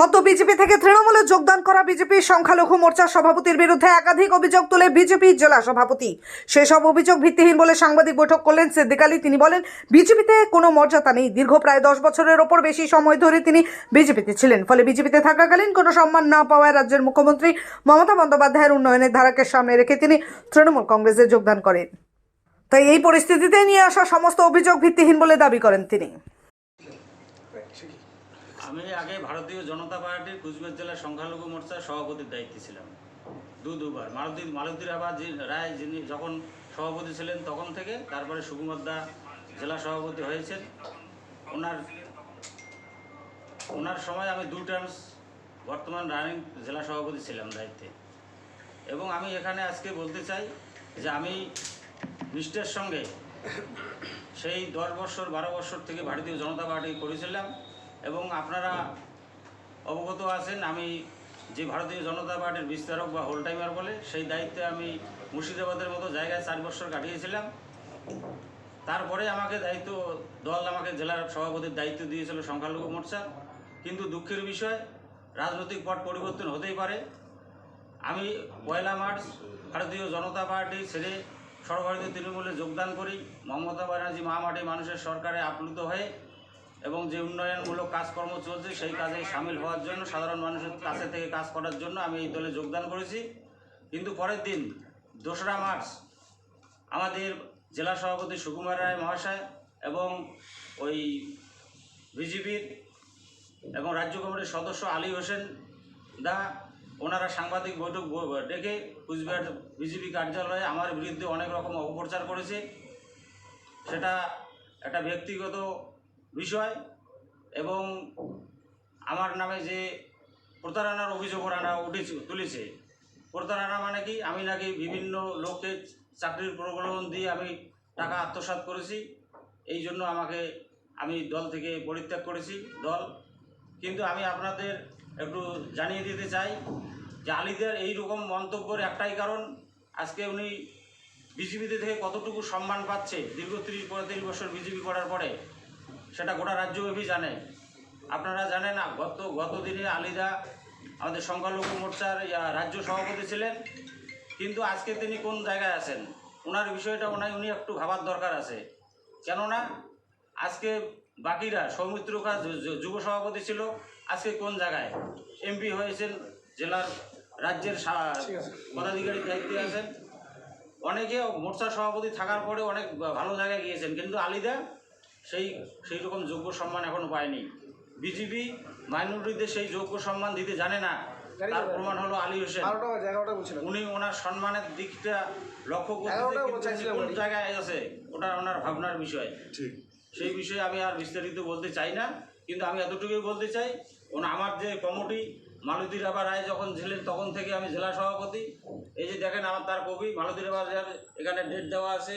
সদ্য বিজেপি থেকে তৃণমূলে যোগদান করা বিজেপির সংখ্যালঘু মোর্চার সভাপতির বিরুদ্ধে একাধিক অভিযোগ তুলে বিজেপির জেলা সভাপতি। সেসব অভিযোগ ভিত্তিহীন বলে সাংবাদিক বৈঠক করলেন সিদ্দিক আলী তিনি বলেন, বিজেপিতে কোনো মর্যাদা নেই। দীর্ঘ প্রায় দশ বছরের ওপর বেশি সময় ধরে তিনি বিজেপিতে ছিলেন। ফলে বিজেপিতে থাকাকালীন কোনো সম্মান না পাওয়ায় রাজ্যের মুখ্যমন্ত্রী মমতা বন্দ্যোপাধ্যায়ের উন্নয়নের ধারাকে সামনে রেখে তিনি তৃণমূল কংগ্রেসে যোগদান করেন। তাই এই পরিস্থিতিতে নিয়ে আসা সমস্ত অভিযোগ ভিত্তিহীন বলে দাবি করেন তিনি। আমি আগে ভারতীয় জনতা পার্টির কুচবিহার জেলার সংখ্যালঘু মোর্চার সভাপতির দায়িত্বে ছিলাম। দু, দুবার। মালতী মালতী রায় যিনি যখন সভাপতি ছিলেন তখন থেকে তারপরে সুকুমার দা জেলা সভাপতি হয়েছেন। ওনার ওনার সময় আমি দু টার্মস বর্তমান রানিং জেলা সভাপতি ছিলাম দায়িত্বে। এবং আমি এখানে আজকে বলতে চাই যে আমি নিষ্ঠার সঙ্গে সেই দশ বছর, বারো বছর থেকে ভারতীয় জনতা পার্টি করেছিলাম। এবং আপনারা অবগত আছেন, আমি যে ভারতীয় জনতা পার্টির বিস্তারক বা হোল টাইমার বলে, সেই দায়িত্বে আমি মুর্শিদাবাদের মতো জায়গায় চার বছর কাটিয়েছিলাম। তারপরে আমাকে দায়িত্ব, দল আমাকে জেলার সভাপতির দায়িত্ব দিয়েছিল সংখ্যালঘু মোর্চা। কিন্তু দুঃখের বিষয়, রাজনৈতিক পট পরিবর্তন হতেই পারে। আমি পয়লা মার্চ ভারতীয় জনতা পার্টি ছেড়ে সর্বভারতীয় তৃণমূলে যোগদান করি। মমতা ব্যানার্জি মহামাটি মানুষের সরকারে আপ্লুত হয়ে এবং যে উন্নয়নমূলক কাজকর্ম চলছে, সেই কাজে সামিল হওয়ার জন্য, সাধারণ মানুষের কাছে থেকে কাজ করার জন্য আমি এই দলে যোগদান করেছি। কিন্তু পরের দিন, দোসরা মার্চ, আমাদের জেলা সভাপতি সুকুমার রায় মহাশয় এবং ওই বিজেপির এবং রাজ্য কমিটির সদস্য আলী হোসেন দা, ওনারা সাংবাদিক বৈঠক ডেকে কুচবিহার বিজেপি কার্যালয়ে আমার বিরুদ্ধে অনেক রকম অপপ্রচার করেছে। সেটা একটা ব্যক্তিগত বিষয় এবং আমার নামে যে প্রতারণার অভিযোগ ওরা উঠেছে, তুলেছে। প্রতারণা মানে কি? আমি নাকি বিভিন্ন লোককে চাকরির প্রলোভন দিয়ে আমি টাকা আত্মসাৎ করেছি। এই জন্য আমাকে আমি দল থেকে পরিত্যাগ করেছি, দল। কিন্তু আমি আপনাদের একটু জানিয়ে দিতে চাই যে আলিদের এই রকম মন্তব্যের একটাই কারণ, আজকে উনি বিজেপিতে থেকে কতটুকু সম্মান পাচ্ছে দীর্ঘ তিরিশ পঁয়ত্রিশ বছর বিজেপি করার পরে। সেটা গোটা রাজ্যব্যাপী জানে। আপনারা জানেন না গত গত দিনে আলিদা আমাদের সংখ্যালঘু মোর্চার রাজ্য সভাপতি ছিলেন। কিন্তু আজকে তিনি কোন জায়গায় আছেন? ওনার বিষয়টা ওনার উনি একটু ভাবার দরকার আছে। কেননা আজকে বাকিরা সৌমিত্র খা যুব সভাপতি ছিল আজকে কোন জায়গায়? এমপি হয়েছেন জেলার রাজ্যের পদাধিকারীর দায়িত্বে আছেন। অনেকে মোর্চার সভাপতি থাকার পরে অনেক ভালো জায়গায় গিয়েছেন। কিন্তু আলিদা সেই সেই রকম যোগ্য সম্মান এখনও পায়নি। বিজেপি মাইনরিটিদের সেই যোগ্য সম্মান দিতে জানে না। তার প্রমাণ হলো আলী হোসেন। উনি ওনার সম্মানের দিকটা লক্ষ্য করতে কোন জায়গায় আছে ওটা ওনার ভাবনার বিষয়। ঠিক। সেই বিষয়ে আমি আর বিস্তারিত বলতে চাই না কিন্তু আমি এতটুকুই বলতে চাই ওনা আমার যে কমিটি মালতী রাবা রায় যখন ছিলেন তখন থেকে আমি জেলা সভাপতি। এই যে দেখেন আমার তার কবি মালতী রাবা এখানে ডেট দেওয়া আছে।